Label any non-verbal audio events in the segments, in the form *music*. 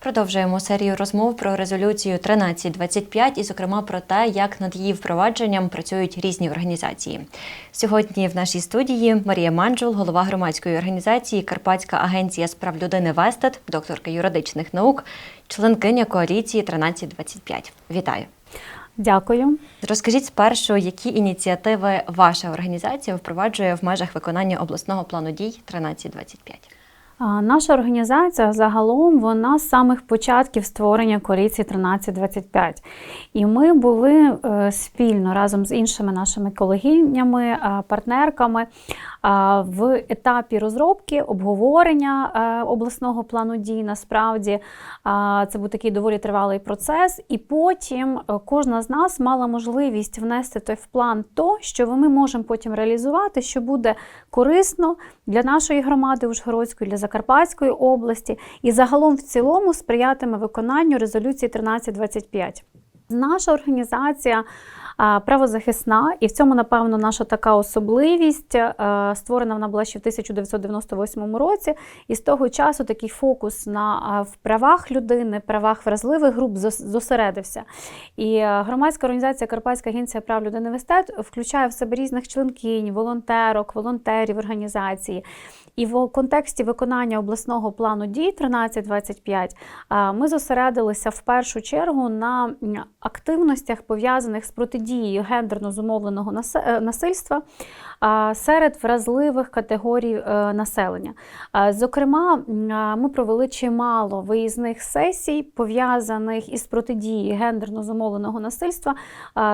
Продовжуємо серію розмов про резолюцію 1325 і, зокрема, про те, як над її впровадженням працюють різні організації. Сьогодні в нашій студії Марія Манджул, голова громадської організації Карпатська агенція з прав людини Вестет, докторка юридичних наук, членкиня коаліції 1325. Вітаю! Дякую. Розкажіть спершу, які ініціативи ваша організація впроваджує в межах виконання обласного плану дій 1325? Наша організація загалом вона з самих початків створення коаліції 1325. І ми були е, спільно разом з іншими нашими колегинями, е, партнерками е, в етапі розробки, обговорення обласного плану дій. Насправді це був такий доволі тривалий процес. І потім кожна з нас мала можливість внести той в план то, що ми можемо потім реалізувати, що буде корисно для нашої громади Ужгородської, для Закарпатської області і загалом в цілому сприятиме виконанню резолюції 1325. Наша організація правозахисна, і в цьому, напевно, наша така особливість. Е, Створена вона була ще в 1998 році, і з того часу такий фокус на в правах людини, правах вразливих груп зосередився. І е, громадська організація Карпатська агенція прав людини Вестет включає в себе різних членкинь, волонтерок, волонтерів організації. І в контексті виконання обласного плану дій 1325 а, ми зосередилися в першу чергу на активностях, пов'язаних з протидією гендерно зумовленого е, насильства серед вразливих категорій е, населення. Зокрема, ми провели чимало виїзних сесій, пов'язаних із протидією гендерно зумовленого насильства.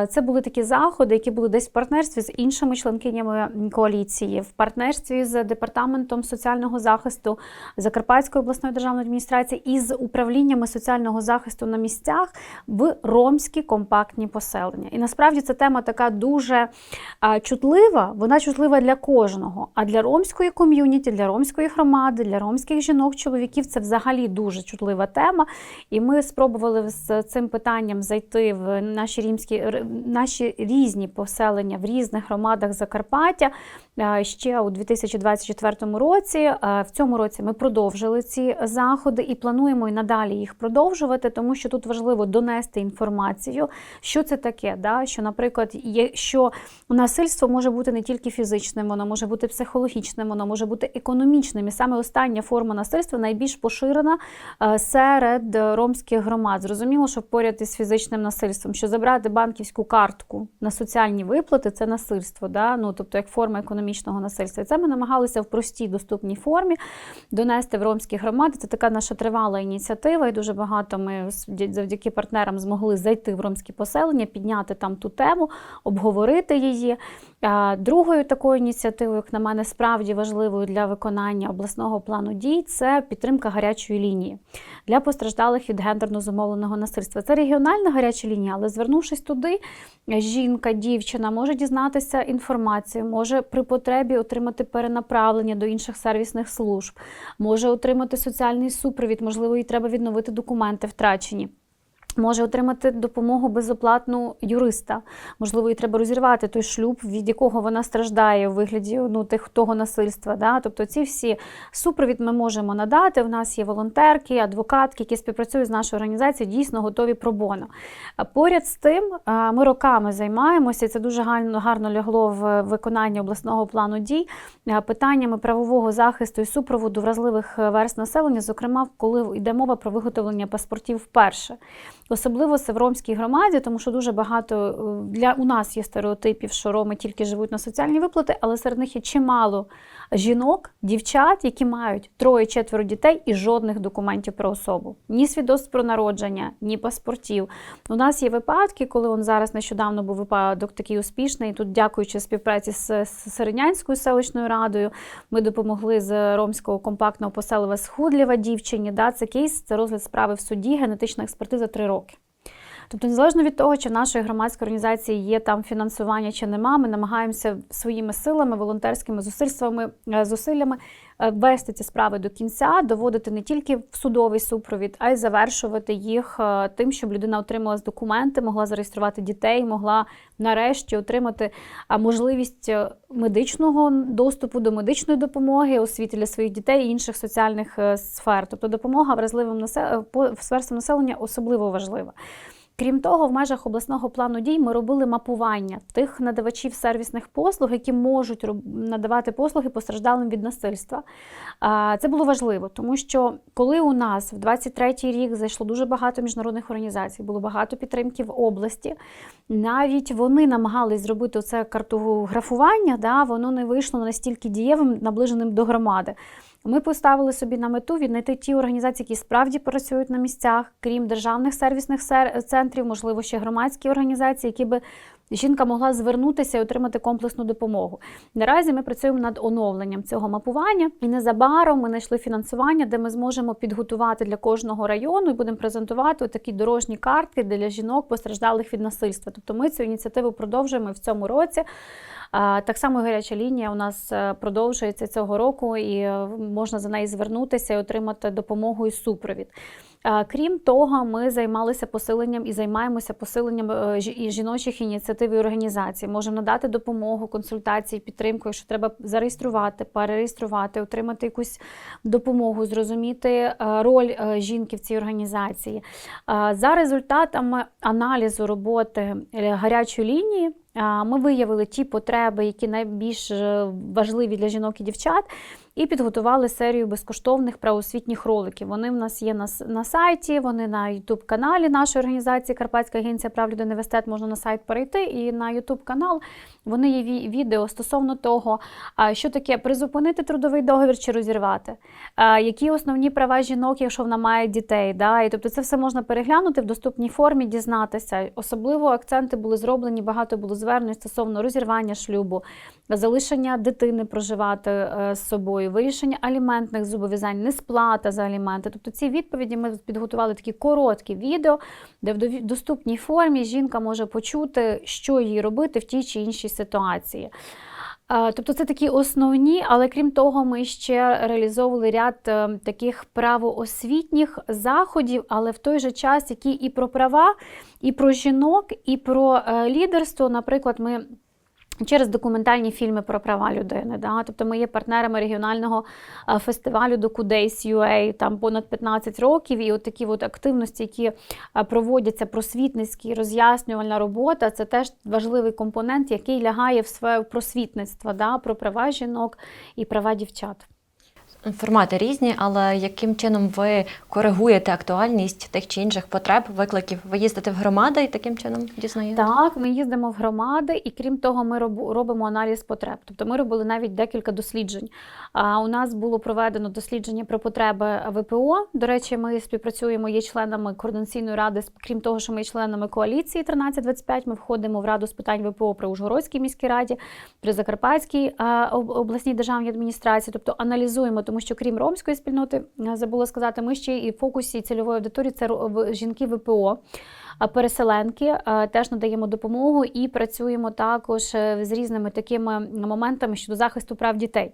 Це були такі заходи, які були десь в партнерстві з іншими членкинями коаліції, в партнерстві з департаментом соціального захисту Закарпатської обласної державної адміністрації і з управліннями соціального захисту на місцях в ромські компактні поселення. І насправді ця тема така дуже чутлива. Вона чутлива для кожного. А для ромської ком'юніті, для ромської громади, для ромських жінок, чоловіків це взагалі дуже чутлива тема. І ми спробували з цим питанням зайти в наші рімські наші різні поселення в різних громадах Закарпаття ще у 2024 році. В цьому році ми продовжили ці заходи і плануємо і надалі їх продовжувати, тому що тут важливо донести інформацію, що це таке. Да? Що, наприклад, є що насильство може бути не тільки фізичним, воно може бути психологічним, воно може бути економічним. І саме остання форма насильства найбільш поширена е, серед ромських громад. Зрозуміло, що поряд із фізичним насильством, що забрати банківську картку на соціальні виплати це насильство, да? ну, тобто як форма економічного насильства. І це ми намагалися в простій доступній формі донести в ромські громади. Це така наша тривала ініціатива, і дуже багато ми завдяки партнерам змогли зайти в ромські поселення, підняти там ту тему, обговорити її. Другою такою ініціативою, як на мене, справді важливою для виконання обласного плану дій це підтримка гарячої лінії для постраждалих від гендерно зумовленого насильства. Це регіональна гаряча лінія, але звернувшись туди, жінка, дівчина може дізнатися інформацію, може при потребі отримати перенаправлення до інших сервісних служб, може отримати соціальний супровід, можливо, їй треба відновити документи втрачені. Може отримати допомогу безоплатну юриста. Можливо, їй треба розірвати той шлюб, від якого вона страждає у вигляді ну, тих, того насильства. Да? Тобто ці всі супровід ми можемо надати. У нас є волонтерки, адвокатки, які співпрацюють з нашою організацією, дійсно готові пробоно. Поряд з тим, ми роками займаємося, і це дуже гарно, гарно лягло в виконання обласного плану дій питаннями правового захисту і супроводу вразливих верст населення, зокрема, коли йде мова про виготовлення паспортів вперше. Особливо це в ромській громаді, тому що дуже багато е, для у нас є стереотипів, що роми тільки живуть на соціальні виплати, але серед них є чимало жінок, дівчат, які мають троє-четверо дітей і жодних документів про особу. Ні свідоцтв про народження, ні паспортів. У нас є випадки, коли он зараз нещодавно був випадок такий успішний. Тут, дякуючи співпраці з Середнянською селищною радою, ми допомогли з ромського компактного поселення Схудлєва дівчині. Да, це кейс, це розгляд справи в суді, генетична експертиза три роки. Тобто, незалежно від того, чи в нашої громадської організації є там фінансування чи нема, ми намагаємося своїми силами, волонтерськими зусильствами, е, зусиллями е, вести ці справи до кінця, доводити не тільки в судовий супровід, а й завершувати їх е, тим, щоб людина отримала документи, могла зареєструвати дітей, могла нарешті отримати можливість медичного доступу до медичної допомоги, освіти для своїх дітей і інших соціальних сфер. Тобто допомога вразливим насе- по- верствам населення особливо важлива. Крім того, в межах обласного плану дій ми робили мапування тих надавачів сервісних послуг, які можуть надавати послуги постраждалим від насильства. Це було важливо, тому що коли у нас в 23-й рік зайшло дуже багато міжнародних організацій, було багато підтримки в області, навіть вони намагались зробити це картографування, да, воно не вийшло настільки дієвим, наближеним до громади. Ми поставили собі на мету віднайти ті організації, які справді працюють на місцях, крім державних сервісних сер- центрів, можливо, ще громадські організації, які би жінка могла звернутися і отримати комплексну допомогу. Наразі ми працюємо над оновленням цього мапування, і незабаром ми знайшли фінансування, де ми зможемо підготувати для кожного району і будемо презентувати такі дорожні картки для жінок, постраждалих від насильства. Тобто ми цю ініціативу продовжуємо в цьому році. Так само гаряча лінія у нас е, продовжується цього року, і е, можна за неї звернутися і отримати допомогу і супровід. А, Крім того, ми займалися посиленням і займаємося посиленням е, жіночих ініціатив і організацій. Можемо надати допомогу, консультації, підтримку, якщо треба зареєструвати, перереєструвати, отримати якусь допомогу, зрозуміти е, роль е, жінки в цій організації. За результатами аналізу роботи е, гарячої лінії. Ми виявили ті потреби, які найбільш е, важливі для жінок і дівчат, і підготували серію безкоштовних правоосвітніх роликів. Вони в нас є на, на сайті, вони на Ютуб-каналі нашої організації Карпатська агенція прав людини Інвестет. Можна на сайт перейти, і на Ютуб-канал вони є відео стосовно того, що таке призупинити трудовий договір чи розірвати, які основні права жінок, якщо вона має дітей. Да? І, тобто це все можна переглянути в доступній формі, дізнатися. Особливо акценти були зроблені, багато було звернень стосовно розірвання шлюбу, залишення дитини проживати е, з собою, вирішення аліментних зобов'язань, несплата за аліменти. Тобто ці відповіді ми підготували такі короткі відео, де в доступній формі жінка може почути, що їй робити в тій чи іншій ситуації. Е, Тобто це такі основні, але крім того, ми ще реалізовували ряд е, таких правоосвітніх заходів, але в той же час, які і про права, і про жінок, і про е, лідерство. Наприклад, ми. Через документальні фільми про права людини. Да? Тобто ми є партнерами регіонального е, фестивалю Docudades.ua, там понад 15 років, і от такі от активності, які е, проводяться, просвітницькі, роз'яснювальна робота, це теж важливий компонент, який лягає в своє просвітництво да? про права жінок і права дівчат. Формати різні, але яким чином ви коригуєте актуальність тих чи інших потреб, викликів? Ви їздите в громади і таким чином дізнаєте? Так, ми їздимо в громади, і крім того, ми робимо аналіз потреб. Тобто ми робили навіть декілька досліджень. А у нас було проведено дослідження про потреби ВПО. До речі, ми співпрацюємо, є членами координаційної ради. Крім того, що ми є членами коаліції 1325, Ми входимо в раду з питань ВПО при Ужгородській міській раді, при Закарпатській обласній державній адміністрації. Тобто аналізуємо, тому що крім ромської спільноти, забула сказати, ми ще і в фокусі цільової аудиторії це жінки ВПО. Переселенки е, теж надаємо допомогу і працюємо також е, з різними такими моментами щодо захисту прав дітей.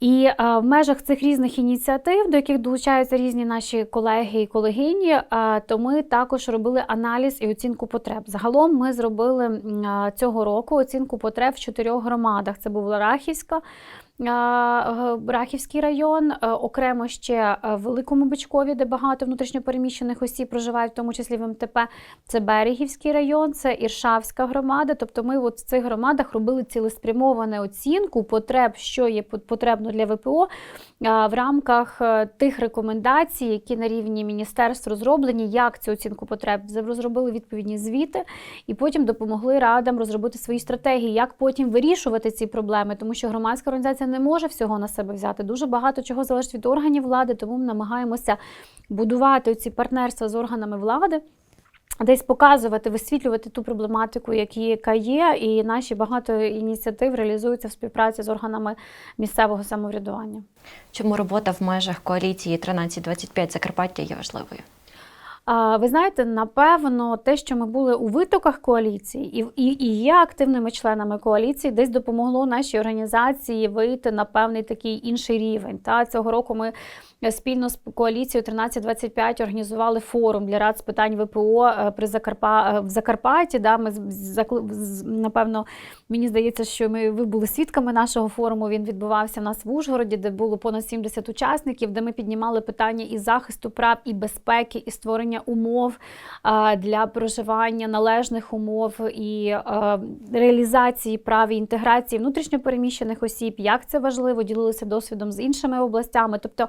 І е, в межах цих різних ініціатив, до яких долучаються різні наші колеги і колегині, е, то ми також робили аналіз і оцінку потреб. Загалом ми зробили е, цього року оцінку потреб в чотирьох громадах. Це була Рахівська. Е, г- Рахівський район, е, окремо ще е, в Великому Бичкові, де багато внутрішньопереміщених осіб проживають, в тому числі в МТП. Це Берегівський район, це Іршавська громада. Тобто ми от в цих громадах робили цілеспрямовану оцінку потреб, що є пот- потрібно для ВПО а, в рамках е, тих рекомендацій, які на рівні міністерств розроблені, як цю оцінку потреб розробили відповідні звіти, і потім допомогли радам розробити свої стратегії, як потім вирішувати ці проблеми, тому що громадська організація не може всього на себе взяти. Дуже багато чого залежить від органів влади, тому ми намагаємося будувати ці партнерства з органами влади. Десь показувати, висвітлювати ту проблематику, яка є, і наші багато ініціатив реалізуються в співпраці з органами місцевого самоврядування. Чому робота в межах коаліції 1325 Закарпаття є важливою? Ви знаєте, напевно, те, що ми були у витоках коаліції і, і, і є активними членами коаліції, десь допомогло нашій організації вийти на певний такий інший рівень. Та цього року ми спільно з коаліцією 1325 організували форум для рад з питань ВПО е, при Закарпа... е, в Закарпатті. Да, ми напевно, мені здається, що ми ви були свідками нашого форуму. Він відбувався в нас в Ужгороді, де було понад 70 учасників, де ми піднімали питання і захисту прав, і безпеки, і створення умов для проживання, належних умов і реалізації прав і інтеграції внутрішньопереміщених осіб. Як це важливо, ділилися досвідом з іншими областями. Тобто,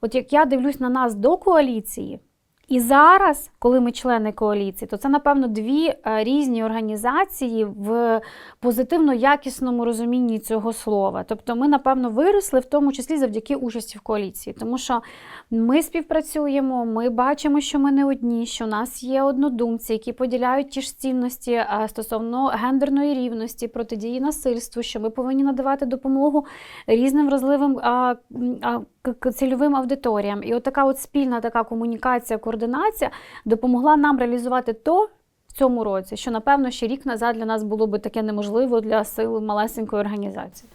от як я дивлюсь на нас до коаліції. І зараз, коли ми члени коаліції, то це, напевно, дві е, різні організації в позитивно якісному розумінні цього слова. Тобто ми, напевно, виросли в тому числі завдяки участі в коаліції, тому що ми співпрацюємо, ми бачимо, що ми не одні, що у нас є однодумці, які поділяють ті ж цінності е, стосовно гендерної рівності, протидії насильству, що ми повинні надавати допомогу різним вразливим цільовим аудиторіям. І от така от спільна така комунікація, координація допомогла нам реалізувати то. В цьому році, що напевно ще рік назад для нас було би таке неможливо для сил малесенької організації.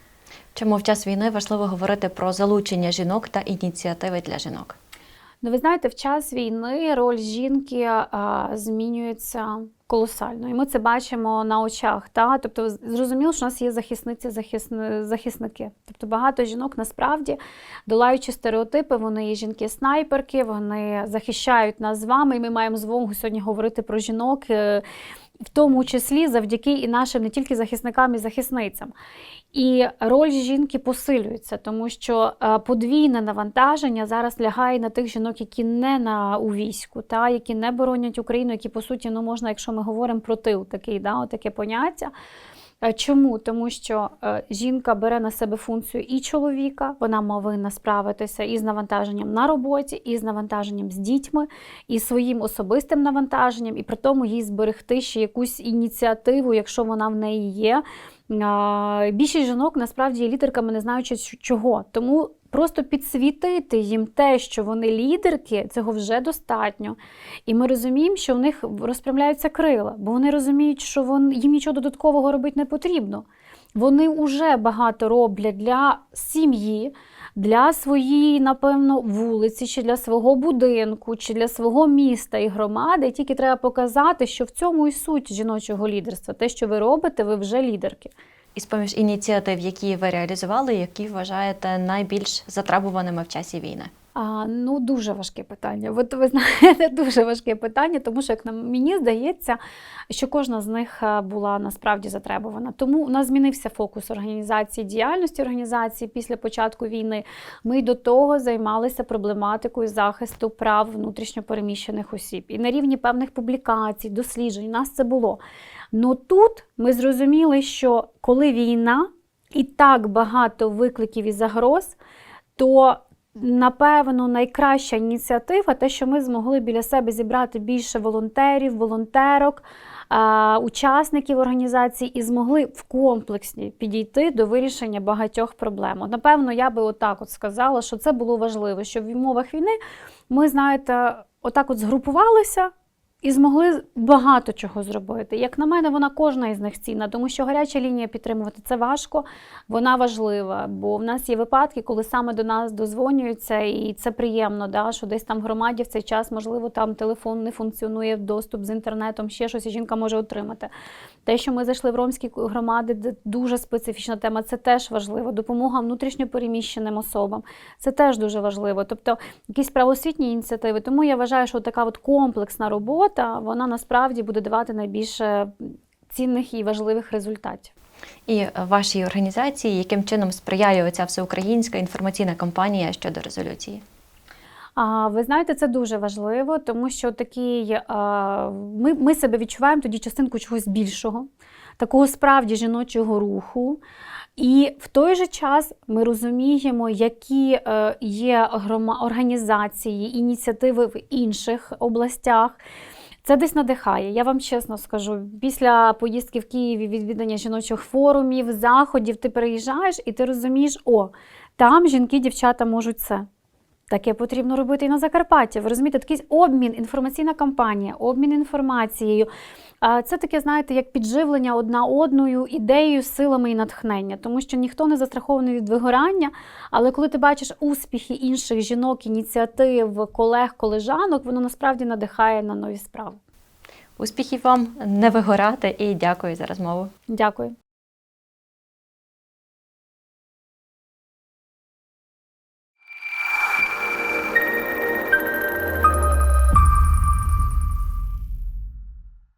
Чому в час війни важливо говорити про залучення жінок та ініціативи для жінок? Ну, ви знаєте, в час війни роль жінки а, змінюється колосально. І ми це бачимо на очах. Та? Тобто, зрозуміло, що у нас є захисниці, захисни, захисники. Тобто багато жінок насправді, долаючи стереотипи, вони є жінки-снайперки, вони захищають нас з вами. І ми маємо змогу сьогодні говорити про жінок. В тому числі завдяки і нашим не тільки захисникам і захисницям. І роль жінки посилюється, тому що е, подвійне навантаження зараз лягає на тих жінок, які не на у війську, та які не боронять Україну, які по суті ну можна, якщо ми говоримо про тил, такий да, таке поняття. Е, Чому? Тому що е, жінка бере на себе функцію і чоловіка, вона повинна справитися і з навантаженням на роботі, і з навантаженням з дітьми, і своїм особистим навантаженням, і при тому їй зберегти ще якусь ініціативу, якщо вона в неї є. Більшість жінок насправді є лідерками, не знаючи чого. Тому просто підсвітити їм те, що вони лідерки, цього вже достатньо. І ми розуміємо, що в них розпрямляються крила, бо вони розуміють, що вон, їм нічого додаткового робити не потрібно. Вони вже багато роблять для сім'ї, для своєї, напевно, вулиці, чи для свого будинку, чи для свого міста і громади. І тільки треба показати, що в цьому і суть жіночого лідерства. Те, що ви робите, ви вже лідерки. І з поміж ініціатив, які ви реалізували, які вважаєте найбільш затребуваними в часі війни? А, ну, дуже важке питання. От ви знаєте, *laughs* дуже важке питання, тому що, як нам мені здається, що кожна з них е, була насправді затребувана. Тому у нас змінився фокус організації діяльності організації після початку війни. Ми до того займалися проблематикою захисту прав внутрішньопереміщених осіб. І на рівні певних публікацій, досліджень у нас це було. Ну тут ми зрозуміли, що коли війна і так багато викликів і загроз, то Напевно, найкраща ініціатива те, що ми змогли біля себе зібрати більше волонтерів, волонтерок, учасників організації і змогли в комплексі підійти до вирішення багатьох проблем. Напевно, я би отак от сказала, що це було важливо, що в умовах війни ми, знаєте, отак от згрупувалися. І змогли багато чого зробити. Як на мене, вона кожна із них цінна, тому що гаряча лінія підтримувати це важко, вона важлива. Бо в нас є випадки, коли саме до нас дозвонюються, і це приємно, да, що десь там в громаді в цей час, можливо, там телефон не функціонує, доступ з інтернетом, ще щось, і жінка може отримати. Те, що ми зайшли в ромські громади, де дуже специфічна тема, це теж важливо. Допомога внутрішньопереміщеним особам, це теж дуже важливо. Тобто якісь правосвітні ініціативи. Тому я вважаю, що така от комплексна робота, вона насправді буде давати найбільше цінних і важливих результатів. І е, вашій організації, яким чином сприяє оця всеукраїнська інформаційна кампанія щодо резолюції? А ви знаєте, це дуже важливо, тому що такий а, ми, ми себе відчуваємо тоді частинку чогось більшого, такого справді жіночого руху. І в той же час ми розуміємо, які е, є організації, ініціативи в інших областях. Це десь надихає. Я вам чесно скажу, після поїздки в Києві, відвідання жіночих форумів, заходів, ти переїжджаєш і ти розумієш, о, там жінки, дівчата можуть це. Таке потрібно робити і на Закарпатті. Ви розумієте, такий обмін, інформаційна кампанія, обмін інформацією. Це таке, знаєте, як підживлення одна одною ідеєю, силами і натхнення, тому що ніхто не застрахований від вигорання. Але коли ти бачиш успіхи інших жінок, ініціатив, колег, колежанок, воно насправді надихає на нові справи. Успіхів вам не вигорати і дякую за розмову. Дякую.